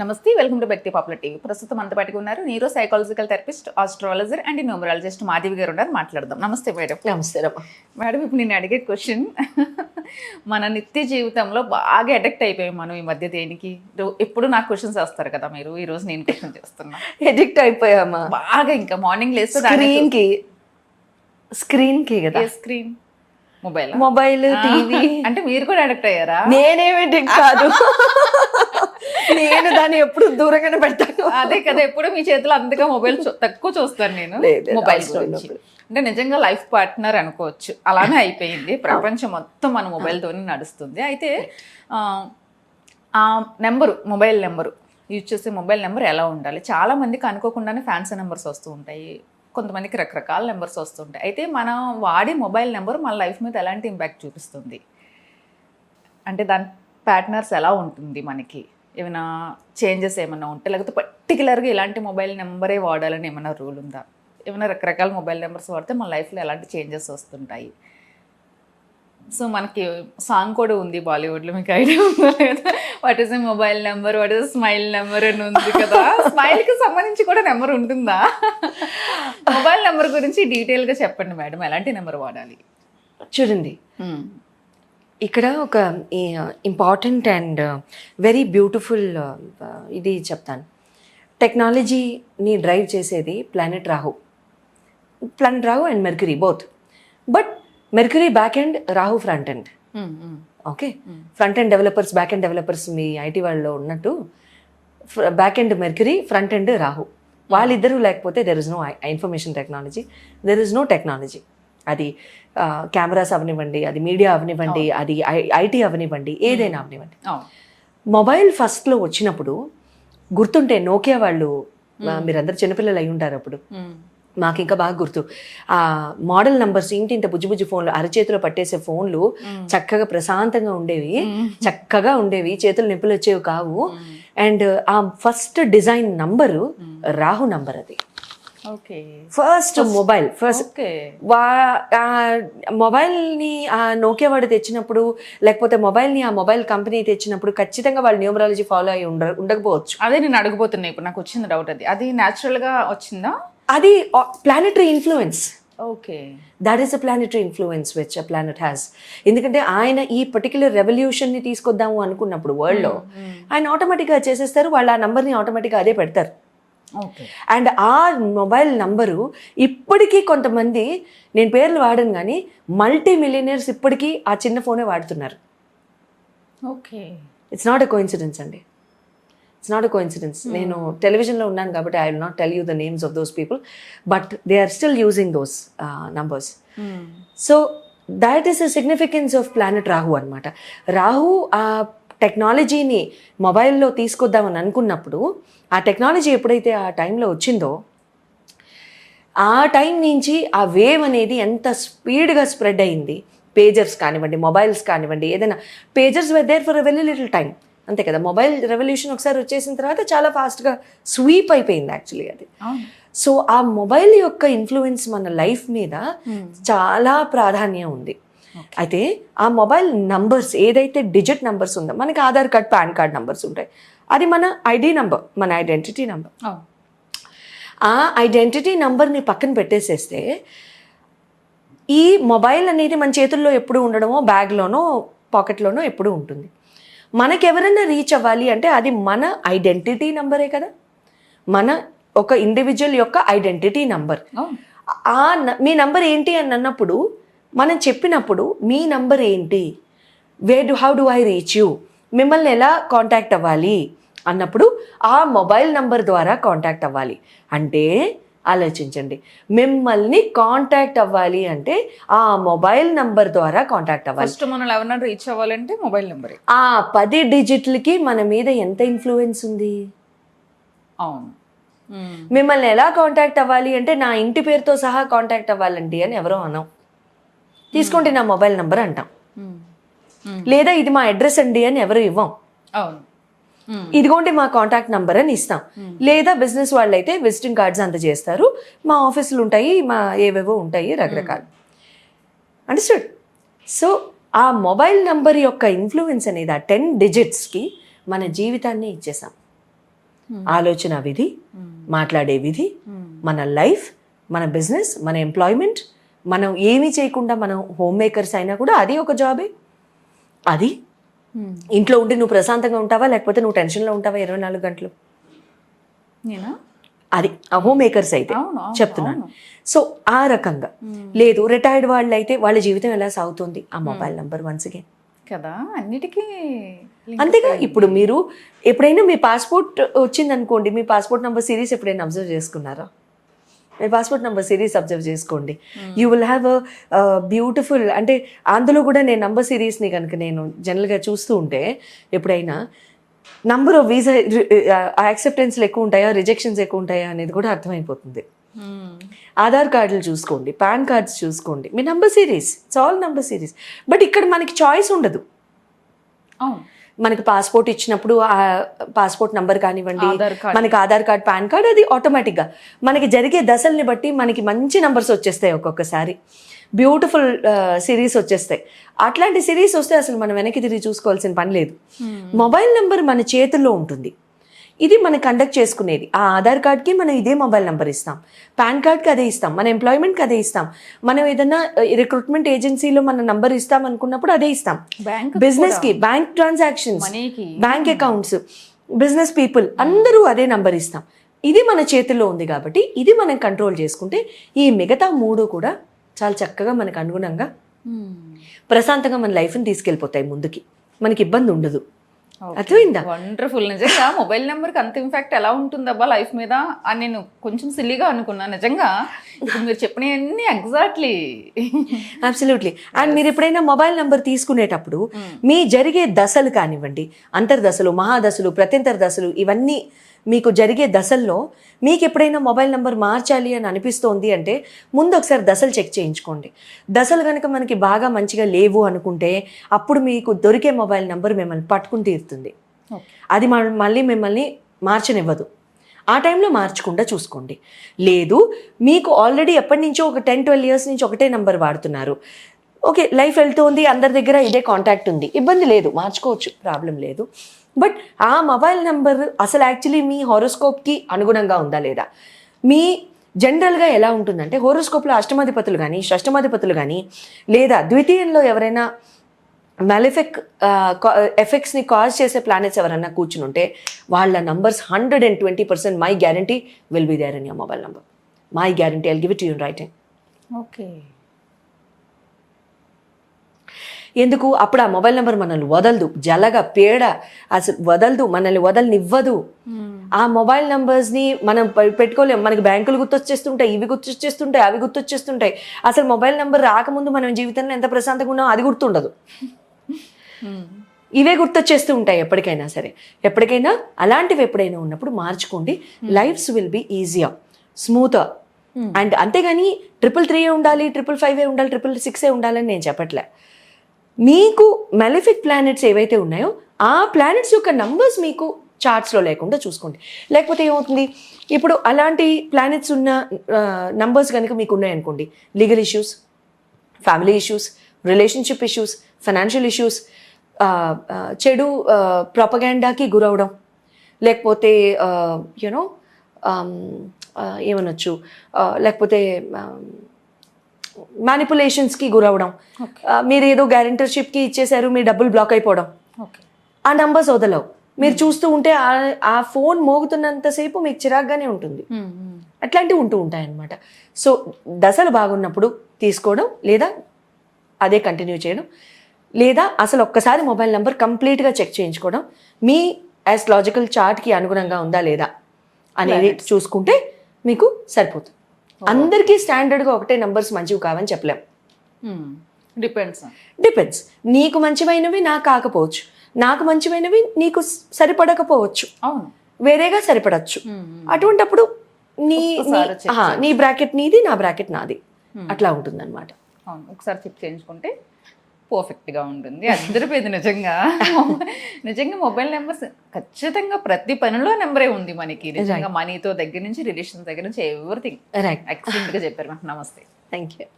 నమస్తే welcome to వ్యక్తి popular TV. ప్రస్తుతం అంత ఉన్నారు neuro psychological therapist astrologer and numerologist Madhavi garu ఉన్నారు. మాట్లాడదాం. నమస్తే మేడం. నమస్తే రమ్మ. మేడం ఇప్పుడు నేను అడిగే క్వశ్చన్ మన నిత్య జీవితంలో బాగా అడక్ట్ అయిపోయాం మనం ఈ మధ్య దేనికి? ఎప్పుడు నాకు క్వశ్చన్స్ వేస్తారు కదా మీరు? ఈ రోజు నేను క్వశ్చన్ చేస్తున్నా. ఎడిక్ట్ అయిపోయామా? బాగా ఇంకా మార్నింగ్ లేస్తే స్క్రీన్కి స్క్రీన్కి కదా స్క్రీన్ మొబైల్ మొబైల్ టీవీ అంటే మీరు కూడా అడక్ట్ అయ్యారా? నేనేమి ఎడిక్ట్ కాదు. నేను దాన్ని ఎప్పుడు దూరంగానే పెడతాను. అదే కదా ఎప్పుడు మీ చేతిలో అందుకే మొబైల్ తక్కువ చూస్తాను నేను మొబైల్. అంటే నిజంగా లైఫ్ పార్ట్నర్ అనుకోవచ్చు. అలానే అయిపోయింది. ప్రపంచం మొత్తం మన మొబైల్తోనే నడుస్తుంది. అయితే ఆ, ఆ నెంబరు మొబైల్ నెంబరు యూజ్ చేసే మొబైల్ నెంబర్ ఎలా ఉండాలి? చాలా మందికి అనుకోకుండానే ఫ్యాన్సీ నెంబర్స్ వస్తూ ఉంటాయి. కొంతమందికి రకరకాల నెంబర్స్ వస్తుంటాయి అయితే మనం వాడే మొబైల్ నెంబర్ మన లైఫ్ మీద ఎలాంటి ఇంపాక్ట్ చూపిస్తుంది? అంటే దాని ప్యాటర్నర్స్ ఎలా ఉంటుంది మనకి? ఏమైనా చేంజెస్ ఏమైనా ఉంటాయి లేకపోతే పర్టికులర్గా ఇలాంటి మొబైల్ నెంబరే వాడాలని ఏమైనా రూల్ ఉందా? ఏమైనా రకరకాల మొబైల్ నెంబర్స్ వాడితే మన లైఫ్లో ఎలాంటి చేంజెస్ వస్తుంటాయి? సో మనకి సాంగ్ కూడా ఉంది బాలీవుడ్లో మీకు ఐడియా ఉందా లేదా? What is mobile number what is smile number అని ఉంది కదా? స్మైల్కి సంబంధించి కూడా నెంబర్ ఉంటుందా? మొబైల్ నెంబర్ గురించి డీటెయిల్గా చెప్పండి మేడం ఎలాంటి నెంబర్ వాడాలి? చూడండి. ఇక్కడ ఒక ఇంపార్టెంట్ అండ్ వెరీ బ్యూటిఫుల్ ఇది చెప్తాను. టెక్నాలజీని డ్రైవ్ చేసేది planet Rahu planet Rahu and Mercury both but Mercury back end Rahu front end okay front end developers back end developers me IT వాళ్ళలో ఉన్నట్టు back end Mercury front end Rahu వాళ్ళిద్దరూ లేకపోతే there is no information technology there is no technology అది cameras అవనివ్వండి అది media అవనివ్వండి అది IT అవనివ్వండి ఏదైనా అవనివ్వండి. అవును. మొబైల్ ఫస్ట్లో వచ్చినప్పుడు గుర్తుంటే నోకియా వాళ్ళు మీరందరు చిన్నపిల్లలు అయి ఉంటారు అప్పుడు. మాకు ఇంకా బాగా గుర్తు. ఆ మోడల్ నంబర్స్ ఇంటి ఇంత బుజ్జి బుజ్జి ఫోన్లు అరచేతిలో పట్టేసే ఫోన్లు చక్కగా ప్రశాంతంగా ఉండేవి చక్కగా ఉండేవి చేతులు నొప్పులు వచ్చేవి కావు. అండ్ ఆ first design number Rahu number అది. ఫస్ట్ మొబైల్ ఫస్ట్ వా ఆ మొబైల్ని ఆ నోకియా వాడు తెచ్చినప్పుడు లేకపోతే మొబైల్ని ఆ మొబైల్ కంపెనీ తెచ్చినప్పుడు ఖచ్చితంగా వాళ్ళు న్యూమరాలజీ ఫాలో అయి ఉండ ఉండకపోవచ్చు. అదే నేను అడగబోతున్నా ఇప్పుడు నాకు వచ్చింది డౌట్ అది. అది natural గా వచ్చిందా? అది planetary influence okay. That is a planetary influence which a planet has ఎందుకంటే ఆయన ఈ పర్టికులర్ రెవల్యూషన్ని తీసుకొద్దాము అనుకున్నప్పుడు వరల్డ్లో ఆయన ఆటోమేటిక్గా చేసేస్తారు వాళ్ళు ఆ నంబర్ని ఆటోమేటిక్గా అదే పెడతారు. అండ్ ఆ మొబైల్ నంబరు ఇప్పటికీ కొంతమంది నేను పేర్లు వాడను కానీ మల్టీ మిలియనర్స్ ఇప్పటికీ ఆ చిన్న ఫోనే వాడుతున్నారు. Okay. It's not a coincidence అండి. ఇట్స్ నాట్ అ కోఇన్సిడెన్స్ నేను టెలివిజన్లో ఉన్నాను కాబట్టి I will not tell you the names of those people but they are still using those numbers so that is the significance of planet Rahu అనమాట రాహు ఆ టెక్నాలజీని మొబైల్లో తీసుకొద్దామని అనుకున్నప్పుడు ఆ టెక్నాలజీ ఎప్పుడైతే ఆ టైంలో వచ్చిందో ఆ టైం నుంచి ఆ వేవ్ అనేది ఎంత స్పీడ్గా స్ప్రెడ్ అయింది. పేజర్స్ కానివ్వండి మొబైల్స్ కానివ్వండి ఏదైనా pagers were there for a very little time అంతే కదా మొబైల్ రెవల్యూషన్ ఒకసారి వచ్చేసిన తర్వాత చాలా ఫాస్ట్గా స్వీప్ అయిపోయింది యాక్చువల్లీ అది. సో ఆ మొబైల్ యొక్క ఇన్ఫ్లుయెన్స్ మన లైఫ్ మీద చాలా ప్రాధాన్యం ఉంది. అయితే ఆ మొబైల్ నంబర్స్ ఏదైతే డిజిట్ నంబర్స్ ఉందో మనకి Aadhaar card PAN card numbers ఉంటాయి. అది మన ఐడి నంబర్ మన ఐడెంటిటీ నంబర్. అవును ఆ ఐడెంటిటీ నంబర్ని పక్కన పెట్టేసేస్తే ఈ మొబైల్ అనేది మన చేతుల్లో ఎప్పుడు ఉండడమో బ్యాగ్లోనో పాకెట్లోనో ఎప్పుడు ఉంటుంది. మనకి ఎవరైనా రీచ్ అవ్వాలి అంటే అది మన ఐడెంటిటీ నంబరే కదా. మన ఒక ఇండివిజువల్ యొక్క ఐడెంటిటీ నంబర్. అవును ఆ మీ నంబర్ ఏంటి అని అన్నప్పుడు మనం చెప్పినప్పుడు మీ నంబర్ ఏంటి? Where do how do I reach you మిమ్మల్ని ఎలా కాంటాక్ట్ అవ్వాలి? అన్నప్పుడు ఆ మొబైల్ నంబర్ ద్వారా కాంటాక్ట్ అవ్వాలి. అంటే ఆలోచించండి. మిమ్మల్ని కాంటాక్ట్ అవ్వాలి అంటే ఆ మొబైల్ నంబర్ ద్వారా కాంటాక్ట్ అవ్వాలి. ఫస్ట్ మనం ఎవరైనా రీచ్ అవ్వాలంటే మొబైల్ నెంబరే ఆ పది డిజిట్లకి మన మీద ఎంత ఇన్ఫ్లుయెన్స్ ఉంది? అవును. మ్మ్. మిమ్మల్ని ఎలా కాంటాక్ట్ అవ్వాలి అంటే నా ఇంటి పేరుతో సహా కాంటాక్ట్ అవ్వాలండి అని ఎవరో అనం తీసుకోండి నా మొబైల్ నంబర్ అంటాం. లేదా ఇది మా అడ్రస్ అండి అని ఎవరు ఇవ్వం. ఇదిగోండి మా కాంటాక్ట్ నంబర్ అని ఇస్తాం. లేదా బిజినెస్ వాళ్ళు అయితే విజిటింగ్ కార్డ్స్ అందజేస్తారు మా ఆఫీసులు ఉంటాయి మా ఏవేవో ఉంటాయి రకరకాలు. అండర్స్టూడ్ సో ఆ మొబైల్ నంబర్ యొక్క ఇన్ఫ్లుయెన్స్ అనేది ఆ టెన్ డిజిట్స్కి మన జీవితాన్ని ఇచ్చేసాం. ఆలోచన విధి. మాట్లాడే విధి మన లైఫ్ మన బిజినెస్ మన ఎంప్లాయ్మెంట్ మనం ఏమీ చేయకుండా మనం హోమ్ మేకర్స్ అయినా కూడా అది ఒక జాబే అది Hmm. ఇంట్లో ఉండి నువ్వు ప్రశాంతంగా ఉంటావా? లేకపోతే నువ్వు టెన్షన్లో ఉంటావా ఇరవై నాలుగు గంటలు? నేనా? అది ఆ హోమ్ మేకర్స్ అయితే చెప్తున్నాను. సో ఆ రకంగా. లేదు రిటైర్డ్ వాళ్ళు అయితే వాళ్ళ జీవితం ఎలా సాగుతుంది? ఆ మొబైల్ నంబర్ వన్స్ అగైన్ కదా అన్నిటికీ అంతేగా ఇప్పుడు మీరు ఎప్పుడైనా మీ పాస్పోర్ట్ వచ్చింది అనుకోండి మీ పాస్పోర్ట్ నెంబర్ సిరీస్ ఎప్పుడైనా అబ్జర్వ్ చేసుకున్నారా? మీ పాస్పోర్ట్ నెంబర్ సిరీస్ అబ్జర్వ్ చేసుకోండి. You will have a beautiful అంటే అందులో కూడా నేను నంబర్ సిరీస్ని కనుక నేను జనరల్గా చూస్తూ ఉంటే ఎప్పుడైనా నంబర్ ఆఫ్ వీసా యాక్సెప్టెన్స్లు ఎక్కువ ఉంటాయా రిజెక్షన్స్ ఎక్కువ ఉంటాయా అనేది కూడా అర్థమైపోతుంది. Hmm. ఆధార్ కార్డులు చూసుకోండి పాన్ కార్డ్స్ చూసుకోండి. మీ number series it's all number series but ఇక్కడ మనకి చాయిస్ ఉండదు. మనకి పాస్పోర్ట్ ఇచ్చినప్పుడు ఆ పాస్పోర్ట్ నంబర్ కానివ్వండి మనకి ఆధార్ కార్డ్ పాన్ కార్డ్ అది ఆటోమేటిక్గా మనకి జరిగే దశల్ని బట్టి మనకి మంచి నంబర్స్ వచ్చేస్తాయి ఒక్కొక్కసారి. బ్యూటిఫుల్ సిరీస్ వచ్చేస్తాయి. అట్లాంటి సిరీస్ వస్తే అసలు మనం వెనక్కి తిరిగి చూసుకోవాల్సిన పని లేదు. మొబైల్ నెంబర్ మన చేతుల్లో ఉంటుంది. ఇది మనం కండక్ట్ చేసుకునేది. ఆ ఆధార్ కార్డ్కి మనం ఇదే మొబైల్ నెంబర్ ఇస్తాం. పాన్ కార్డ్కి అదే ఇస్తాం. మన ఎంప్లాయ్మెంట్కి అదే ఇస్తాం. మనం ఏదైనా రిక్రూట్మెంట్ ఏజెన్సీలో మన నంబర్ ఇస్తాం అనుకున్నప్పుడు అదే ఇస్తాం. బిజినెస్కి bank transactions bank accounts business people అందరూ అదే నంబర్ ఇస్తాం. ఇది మన చేతుల్లో ఉంది కాబట్టి ఇది మనం కంట్రోల్ చేసుకుంటే ఈ మిగతా మూడు కూడా చాలా చక్కగా మనకు అనుగుణంగా ప్రశాంతంగా మన లైఫ్ని తీసుకెళ్ళిపోతాయి ముందుకి. మనకి ఇబ్బంది ఉండదు. అర్థమైందా? వండర్ఫుల్ నిజంగా మొబైల్ నెంబర్కి అంత ఇంపాక్ట్ ఎలా ఉంటుందబ్బా లైఫ్ మీద అని నేను కొంచెం సిల్లీగా అనుకున్నా. నిజంగా ఇప్పుడు మీరు చెప్పినవన్నీ ఎగ్జాక్ట్లీ అబ్సల్యూట్లీ అండ్ మీరు ఎప్పుడైనా మొబైల్ నెంబర్ తీసుకునేటప్పుడు మీ జరిగే దశలు కానివ్వండి అంతర్దశలు మహాదశలు ప్రత్యంతర దశలు ఇవన్నీ మీకు జరిగే దశల్లో మీకు ఎప్పుడైనా మొబైల్ నెంబర్ మార్చాలి అని అనిపిస్తోంది అంటే ముందు ఒకసారి దశలు చెక్ చేయించుకోండి. దశలు కనుక మనకి బాగా మంచిగా లేవు అనుకుంటే అప్పుడు మీకు దొరికే మొబైల్ నెంబర్ మిమ్మల్ని పట్టుకుని తీరుతుంది. అది మళ్ళీ మిమ్మల్ని మార్చనివ్వదు. ఆ టైంలో మార్చకుండా చూసుకోండి. లేదు మీకు ఆల్రెడీ ఎప్పటి నుంచో ఒక టెన్ ట్వెల్వ్ ఇయర్స్ నుంచి ఒకటే నెంబర్ వాడుతున్నారు. ఓకే లైఫ్ వెళ్తుంది అందరి దగ్గర ఇదే కాంటాక్ట్ ఉంది. ఇబ్బంది లేదు మార్చుకోవచ్చు ప్రాబ్లం లేదు. బట్ ఆ మొబైల్ నెంబర్ అసలు యాక్చువల్లీ మీ హోరోస్కోప్కి అనుగుణంగా ఉందా లేదా? మీ జనరల్గా ఎలా ఉంటుందంటే హోరోస్కోప్లో అష్టమాధిపతులు కానీ షష్టమాధిపతులు కానీ లేదా ద్వితీయంలో ఎవరైనా మెలిఫెక్ ఎఫెక్ట్స్ని కాజ్ చేసే ప్లానెట్స్ ఎవరైనా కూర్చుని ఉంటే వాళ్ళ numbers hundred and twenty percent my guarantee will be there in your mobile number my guarantee I'll give it you writing okay. ఎందుకు? అప్పుడు ఆ మొబైల్ నెంబర్ మనల్ని వదలదు. జలగ పేడ అసలు వదలదు మనల్ని వదలనివ్వదు. ఆ మొబైల్ నంబర్స్ని మనం పె- పెట్టుకోలేం. మనకి బ్యాంకులు గుర్తొచ్చేస్తుంటాయి ఇవి గుర్తొచ్చేస్తుంటాయి అవి గుర్తొచ్చేస్తుంటాయి. అసలు మొబైల్ నెంబర్ రాకముందు మనం జీవితంలో ఎంత ప్రశాంతంగా ఉన్నామో అది గుర్తుండదు. ఇవే గుర్తొచ్చేస్తూ ఉంటాయి ఎప్పటికైనా సరే. ఎప్పటికైనా అలాంటివి ఎప్పుడైనా ఉన్నప్పుడు మార్చుకోండి. Life's will be easier smoother and అంతేగాని ట్రిపుల్ త్రీ ఉండాలి ట్రిపుల్ ఫైవ్ ఉండాలి ట్రిపుల్ సిక్స్ ఉండాలని నేను చెప్పట్లే. మీకు మెలిఫిక్ ప్లానెట్స్ ఏవైతే ఉన్నాయో ఆ ప్లానెట్స్ యొక్క నంబర్స్ మీకు చార్ట్స్లో లేకుండా చూసుకోండి. లేకపోతే ఏమవుతుంది? ఇప్పుడు అలాంటి ప్లానెట్స్ ఉన్న నంబర్స్ కనుక మీకు ఉన్నాయనుకోండి legal issues family issues relationship issues financial issues చెడు ప్రొపగాండాకి గురవడం. లేకపోతే యూనో ఏమనొచ్చు? లేకపోతే మ్యానిపులేషన్స్కి గురవడం మీరు ఏదో గ్యారెంటర్షిప్కి ఇచ్చేశారు మీ డబ్బులు బ్లాక్ అయిపోవడం. ఆ నంబర్స్ వదలవు. మీరు చూస్తూ ఉంటే ఆ- ఆ ఫోన్ మోగుతున్నంతసేపు మీకు చిరాగ్గానే ఉంటుంది. అట్లాంటివి ఉంటూ ఉంటాయన్నమాట. సో దశలు బాగున్నప్పుడు తీసుకోవడం లేదా అదే కంటిన్యూ చేయడం లేదా అసలు ఒక్కసారి మొబైల్ నెంబర్ కంప్లీట్గా చెక్ చేయించుకోవడం మీ యాస్ట్రాలజికల్ చార్ట్కి అనుగుణంగా ఉందా లేదా అనేది చూసుకుంటే మీకు సరిపోతుంది. అందరికీ స్టాండర్డ్గా ఒకటే నంబర్స్ మంచివి కావని చెప్పలేం. డిపెండ్స్ డిపెండ్స్ నీకు మంచివైనవి నాకు కాకపోవచ్చు. నాకు మంచివైనవి నీకు సరిపడకపోవచ్చు. అవును. వేరేగా సరిపడచ్చు. అటువంటప్పుడు నీ ఒక్కసారి నీ- నీ బ్రాకెట్ నీది నా బ్రాకెట్ నాది. అట్లా ఉంటుందన్నమాట. అవును. ఒకసారి చెక్ చేయించుకుంటే పర్ఫెక్ట్గా ఉంటుంది. అద్దరిపోయింది నిజంగా. నిజంగా మొబైల్ నెంబర్స్ ఖచ్చితంగా ప్రతి పనిలో నెంబరే ఉంది మనకి. నిజంగా మనీతో దగ్గర నుంచి రిలేషన్ దగ్గర నుంచి ఎవ్రీథింగ్ ఎక్సలెంట్గా చెప్పారు. నమస్తే. Thank you